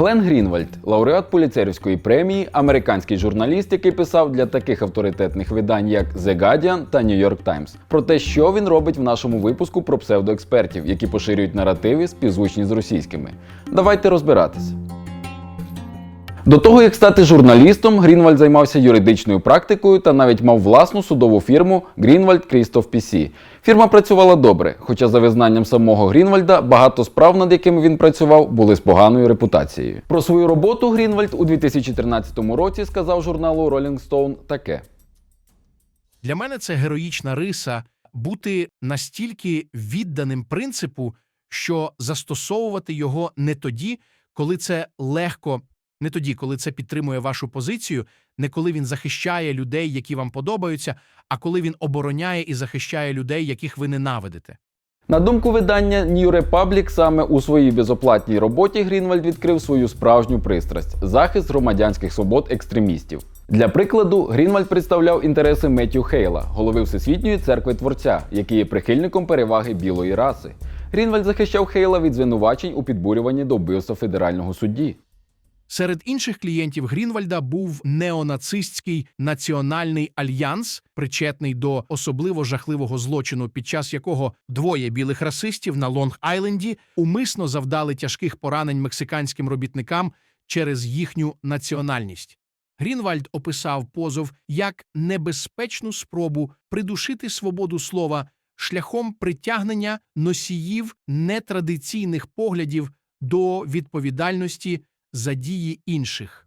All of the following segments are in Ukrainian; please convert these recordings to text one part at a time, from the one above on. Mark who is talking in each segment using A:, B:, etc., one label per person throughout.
A: Глен Грінвальд, лауреат поліцейської премії, американський журналіст, який писав для таких авторитетних видань, як The Guardian та New York Times, про те, що він робить в нашому випуску про псевдоекспертів, які поширюють наративи співзвучні з російськими. Давайте розбиратися. До того, як стати журналістом, Грінвальд займався юридичною практикою та навіть мав власну судову фірму Грінвальд Крістоф PC. Фірма працювала добре, хоча за визнанням самого Грінвальда багато справ, над якими він працював, були з поганою репутацією. Про свою роботу Грінвальд у 2013 році сказав журналу Rolling Stone таке.
B: Для мене це героїчна риса бути настільки відданим принципу, що застосовувати його не тоді, коли це легко, не тоді, коли це підтримує вашу позицію, не коли він захищає людей, які вам подобаються, а коли він обороняє і захищає людей, яких ви ненавидите.
A: На думку видання New Republic, саме у своїй безоплатній роботі Грінвальд відкрив свою справжню пристрасть захист громадянських свобод екстремістів. Для прикладу, Грінвальд представляв інтереси Меттю Хейла, голови Всесвітньої церкви Творця, який є прихильником переваги білої раси. Грінвальд захищав Хейла від звинувачень у підбурюванні до вбивства федерального судді.
B: Серед інших клієнтів Грінвальда був неонацистський національний альянс, причетний до особливо жахливого злочину, під час якого двоє білих расистів на Лонг-Айленді умисно завдали тяжких поранень мексиканським робітникам через їхню національність. Грінвальд описав позов як небезпечну спробу придушити свободу слова шляхом притягнення носіїв нетрадиційних поглядів до відповідальності за дії інших.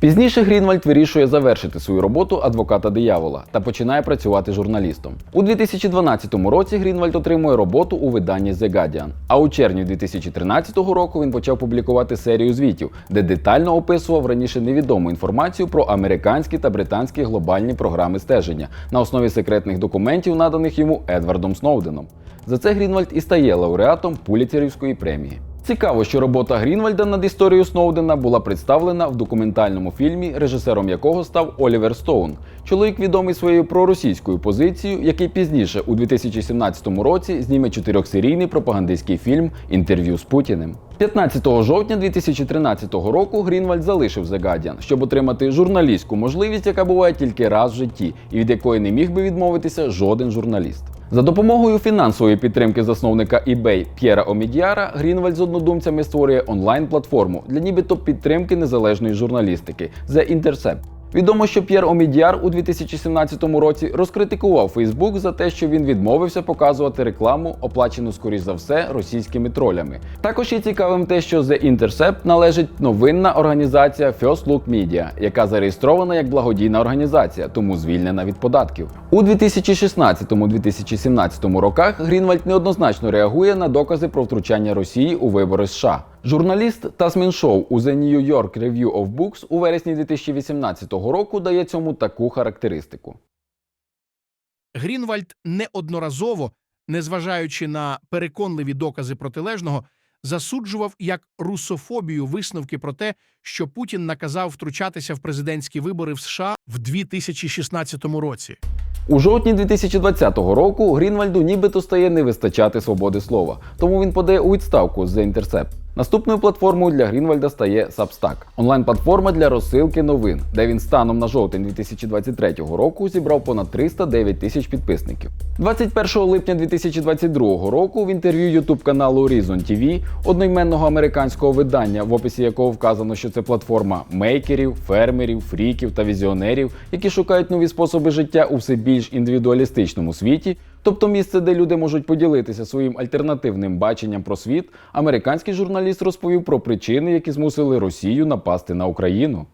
A: Пізніше Грінвальд вирішує завершити свою роботу адвоката диявола та починає працювати журналістом. У 2012 році Грінвальд отримує роботу у виданні The Guardian, а у червні 2013 року він почав публікувати серію звітів, де детально описував раніше невідому інформацію про американські та британські глобальні програми стеження на основі секретних документів, наданих йому Едвардом Сноуденом. За це Грінвальд і стає лауреатом Пуліцерівської премії. Цікаво, що робота Грінвальда над історією Сноудена була представлена в документальному фільмі, режисером якого став Олівер Стоун. Чоловік відомий своєю проросійською позицією, який пізніше у 2017 році зніме чотирьохсерійний пропагандистський фільм Інтерв'ю з Путіним. 15 жовтня 2013 року Грінвальд залишив The Guardian, щоб отримати журналістську можливість, яка буває тільки раз в житті, і від якої не міг би відмовитися жоден журналіст. За допомогою фінансової підтримки засновника eBay П'єра Омідіара, Грінвальд з однодумцями створює онлайн-платформу для нібито підтримки незалежної журналістики The Intercept. Відомо, що П'єр Омідіар у 2017 році розкритикував Фейсбук за те, що він відмовився показувати рекламу, оплачену скоріш за все російськими тролями. Також є цікавим те, що The Intercept належить новинна організація First Look Media, яка зареєстрована як благодійна організація, тому звільнена від податків. У 2016-2017 роках Грінвальд неоднозначно реагує на докази про втручання Росії у вибори США. Журналіст Тасмін Шоу у The New York Review of Books у вересні 2018 року дає цьому таку характеристику.
B: Грінвальд неодноразово, незважаючи на переконливі докази протилежного, засуджував як русофобію висновки про те, що Путін наказав втручатися в президентські вибори в США в 2016 році.
A: У жовтні 2020 року Грінвальду нібито стає не вистачати свободи слова, тому він подає у відставку з The Intercept. Наступною платформою для Грінвальда стає Substack – онлайн-платформа для розсилки новин, де він станом на жовтень 2023 року зібрав понад 309 тисяч підписників. 21 липня 2022 року в інтерв'ю YouTube каналу Reason TV, одноіменного американського видання, в описі якого вказано, що це платформа мейкерів, фермерів, фріків та візіонерів, які шукають нові способи життя у все більш індивідуалістичному світі. Тобто місце, де люди можуть поділитися своїм альтернативним баченням про світ, американський журналіст розповів про причини, які змусили Росію напасти на Україну.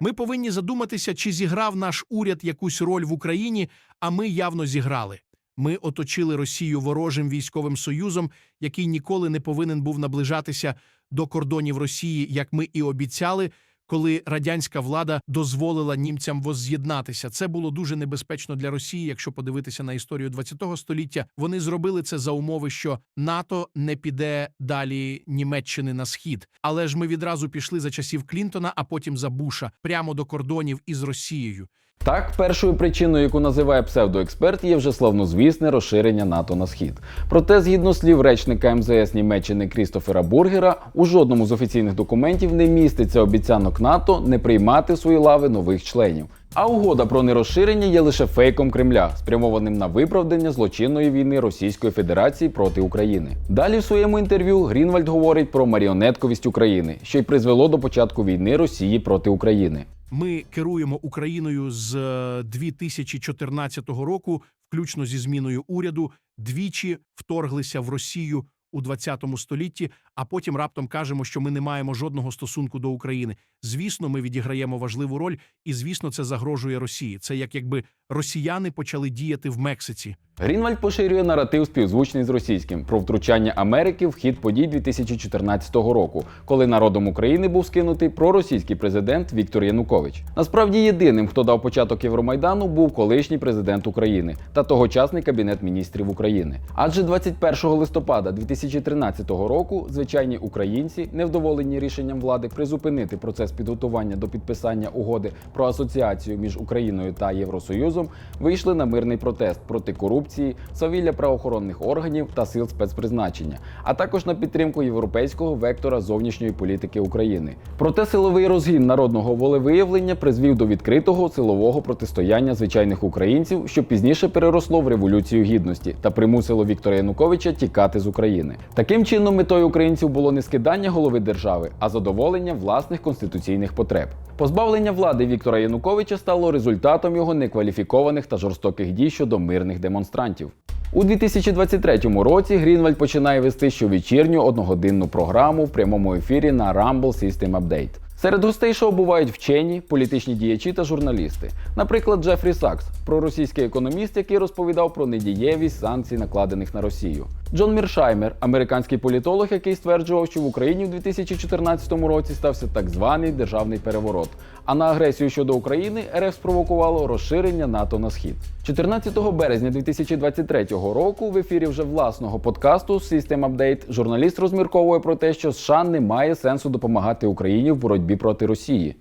B: Ми повинні задуматися, чи зіграв наш уряд якусь роль в Україні, а ми явно зіграли. Ми оточили Росію ворожим військовим союзом, який ніколи не повинен був наближатися до кордонів Росії, як ми і обіцяли, коли радянська влада дозволила німцям возз'єднатися. Це було дуже небезпечно для Росії. Якщо подивитися на історію ХХ століття, вони зробили це за умови, що НАТО не піде далі Німеччини на схід. Але ж ми відразу пішли за часів Клінтона, а потім за Буша прямо до кордонів із Росією.
A: Так, першою причиною, яку називає псевдоексперт, є вже славнозвісне розширення НАТО на схід. Проте, згідно слів речника МЗС Німеччини Крістофера Бургера, у жодному з офіційних документів не міститься обіцянок НАТО не приймати в свої лави нових членів. А угода про нерозширення є лише фейком Кремля, спрямованим на виправдання злочинної війни Російської Федерації проти України. Далі в своєму інтерв'ю Грінвальд говорить про маріонетковість України, що й призвело до початку війни Росії проти України.
B: Ми керуємо Україною з е, 2014 року, включно зі зміною уряду, двічі вторглися в Росію у 20 столітті, а потім раптом кажемо, що ми не маємо жодного стосунку до України. Звісно, ми відіграємо важливу роль, і звісно, це загрожує Росії. Це як якби росіяни почали діяти в Мексиці.
A: Грінвальд поширює наратив співзвучний з російським про втручання Америки в хід подій 2014 року, коли народом України був скинутий проросійський президент Віктор Янукович. Насправді єдиним, хто дав початок Євромайдану, був колишній президент України та тогочасний кабінет міністрів України. Адже 21 листопада 2013 року звичайні українці, невдоволені рішенням влади призупинити процес підготування до підписання угоди про асоціацію між Україною та Євросоюзом, вийшли на мирний протест проти корупції, свавілля правоохоронних органів та сил спецпризначення, а також на підтримку європейського вектора зовнішньої політики України. Проте силовий розгін народного волевиявлення призвів до відкритого силового протистояння звичайних українців, що пізніше переросло в революцію гідності та примусило Віктора Януковича тікати з України. Таким чином, метою українців було не скидання голови держави, а задоволення власних конституційних потреб. Позбавлення влади Віктора Януковича стало результатом його некваліфікованих та жорстоких дій щодо мирних демонстрантів. У 2023 році Грінвальд починає вести щовечірню одногодинну програму в прямому ефірі на Rumble System Update. Серед гостей шоу бувають вчені, політичні діячі та журналісти. Наприклад, Джефрі Сакс, проросійський економіст, який розповідав про недієвість санкцій, накладених на Росію. Джон Міршаймер, американський політолог, який стверджував, що в Україні в 2014 році стався так званий державний переворот. А на агресію щодо України РФ спровокувало розширення НАТО на схід. 14 березня 2023 року в ефірі вже власного подкасту System Update журналіст розмірковує про те, що США не має сенсу допомагати Україні в боротьбі проти Росії.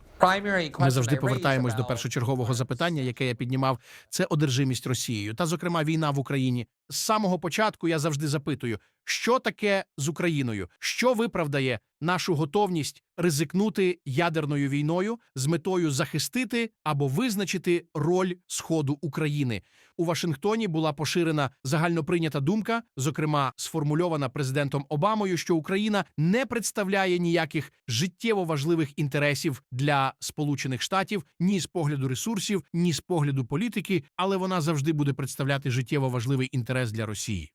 B: Ми завжди повертаємось до першочергового запитання, яке я піднімав. Це одержимість Росією, та зокрема війна в Україні. З самого початку я завжди запитую, що таке з Україною, що виправдає нашу готовність ризикнути ядерною війною з метою захистити або визначити роль сходу України. У Вашингтоні була поширена загальноприйнята думка, зокрема сформульована президентом Обамою, що Україна не представляє ніяких життєво важливих інтересів для Сполучених Штатів ні з погляду ресурсів, ні з погляду політики, але вона завжди буде представляти життєво важливий інтерес для Росії.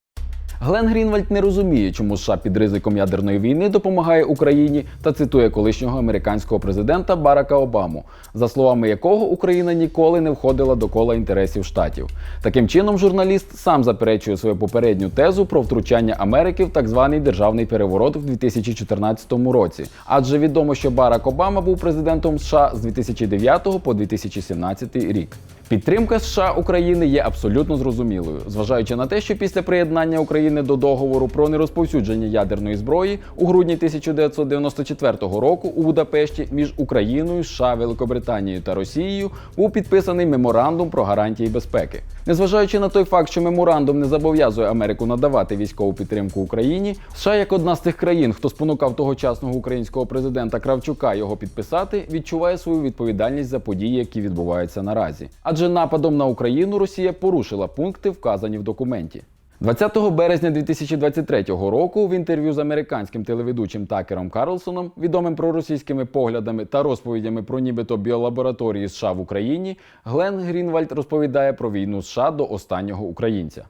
A: Глен Грінвальд не розуміє, чому США під ризиком ядерної війни допомагає Україні та цитує колишнього американського президента Барака Обаму, за словами якого Україна ніколи не входила до кола інтересів штатів. Таким чином, журналіст сам заперечує свою попередню тезу про втручання Америки в так званий державний переворот в 2014 році. Адже відомо, що Барак Обама був президентом США з 2009 по 2017 рік. Підтримка США України є абсолютно зрозумілою, зважаючи на те, що після приєднання України до договору про нерозповсюдження ядерної зброї у грудні 1994 року у Будапешті між Україною, США, Великобританією та Росією був підписаний меморандум про гарантії безпеки. Незважаючи на той факт, що меморандум не зобов'язує Америку надавати військову підтримку Україні, США як одна з тих країн, хто спонукав тогочасного українського президента Кравчука його підписати, відчуває свою відповідальність за події, які відбуваються наразі. Адже нападом на Україну Росія порушила пункти, вказані в документі. 20 березня 2023 року в інтерв'ю з американським телеведучим Такером Карлсоном, відомим проросійськими поглядами та розповідями про нібито біолабораторії США в Україні, Глен Грінвальд розповідає про війну США до останнього українця.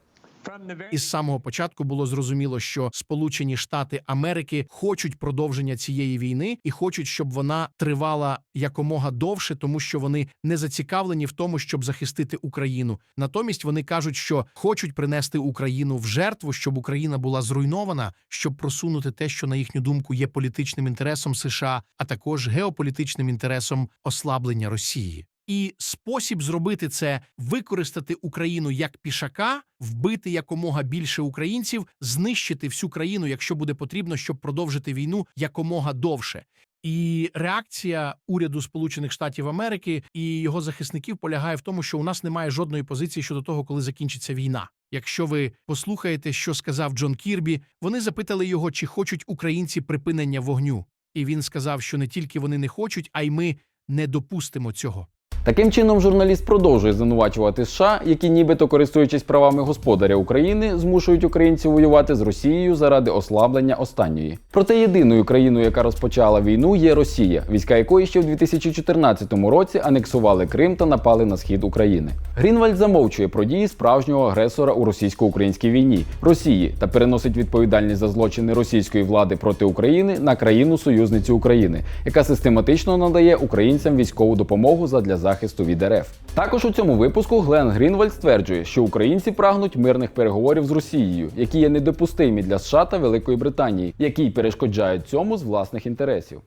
B: Із самого початку було зрозуміло, що Сполучені Штати Америки хочуть продовження цієї війни і хочуть, щоб вона тривала якомога довше, тому що вони не зацікавлені в тому, щоб захистити Україну. Натомість вони кажуть, що хочуть принести Україну в жертву, щоб Україна була зруйнована, щоб просунути те, що на їхню думку є політичним інтересом США, а також геополітичним інтересом ослаблення Росії. І спосіб зробити це використати Україну як пішака, вбити якомога більше українців, знищити всю країну, якщо буде потрібно, щоб продовжити війну якомога довше. І реакція уряду Сполучених Штатів Америки і його захисників полягає в тому, що у нас немає жодної позиції щодо того, коли закінчиться війна. Якщо ви послухаєте, що сказав Джон Кірбі, вони запитали його, чи хочуть українці припинення вогню. І він сказав, що не тільки вони не хочуть, а й ми не допустимо цього.
A: Таким чином, журналіст продовжує звинувачувати США, які, нібито користуючись правами господаря України, змушують українців воювати з Росією заради ослаблення останньої. Проте єдиною країною, яка розпочала війну, є Росія, війська якої ще в 2014 році анексували Крим та напали на схід України. Грінвальд замовчує про дії справжнього агресора у російсько-українській війні Росії та переносить відповідальність за злочини російської влади проти України на країну союзницю України, яка систематично надає українцям військову допомогу задля захисту від РФ. Також у цьому випуску Глен Грінвальд стверджує, що українці прагнуть мирних переговорів з Росією, які є недопустимі для США та Великої Британії, які й перешкоджають цьому з власних інтересів.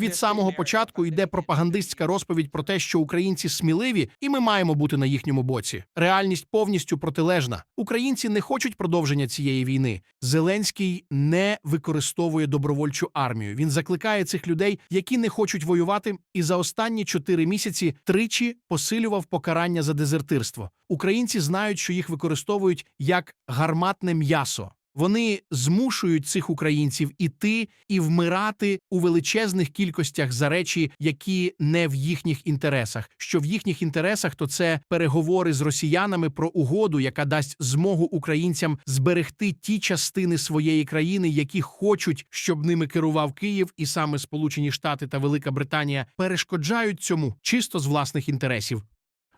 B: Від самого початку йде пропагандистська розповідь про те, що українці сміливі, і ми маємо бути на їхньому боці. Реальність повністю протилежна. Українці не хочуть продовження цієї війни. Зеленський не використовує добровольчу армію. Він закликає цих людей, які не хочуть воювати, і за останні чотири місяці тричі посилював покарання за дезертирство. Українці знають, що їх використовують як гарматне м'ясо. Вони змушують цих українців іти і вмирати у величезних кількостях за речі, які не в їхніх інтересах. Що в їхніх інтересах, то це переговори з росіянами про угоду, яка дасть змогу українцям зберегти ті частини своєї країни, які хочуть, щоб ними керував Київ, і саме Сполучені Штати та Велика Британія перешкоджають цьому чисто з власних інтересів.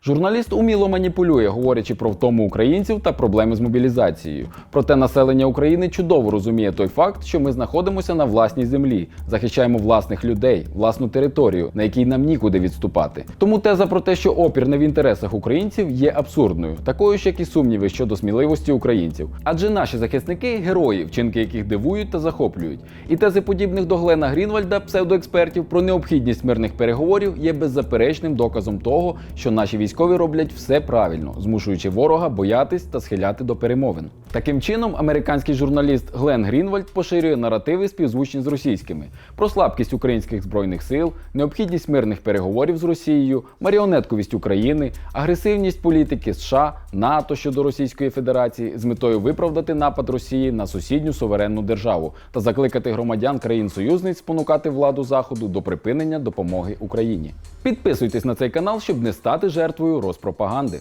A: Журналіст уміло маніпулює, говорячи про втому українців та проблеми з мобілізацією. Проте населення України чудово розуміє той факт, що ми знаходимося на власній землі, захищаємо власних людей, власну територію, на якій нам нікуди відступати. Тому теза про те, що опір не в інтересах українців є абсурдною, такою ж як і сумніви щодо сміливості українців. Адже наші захисники герої, вчинки яких дивують та захоплюють. І тези подібних до Глена Грінвальда, псевдоекспертів про необхідність мирних переговорів є беззаперечним доказом того, що наші військові роблять все правильно, змушуючи ворога боятись та схиляти до перемовин. Таким чином, американський журналіст Глен Грінвальд поширює наративи співзвучні з російськими про слабкість українських збройних сил, необхідність мирних переговорів з Росією, маріонетковість України, агресивність політики США, НАТО щодо Російської Федерації з метою виправдати напад Росії на сусідню суверенну державу та закликати громадян країн-союзниць спонукати владу Заходу до припинення допомоги Україні. Підписуйтесь на цей канал, щоб не стати жертвою розпропаганди.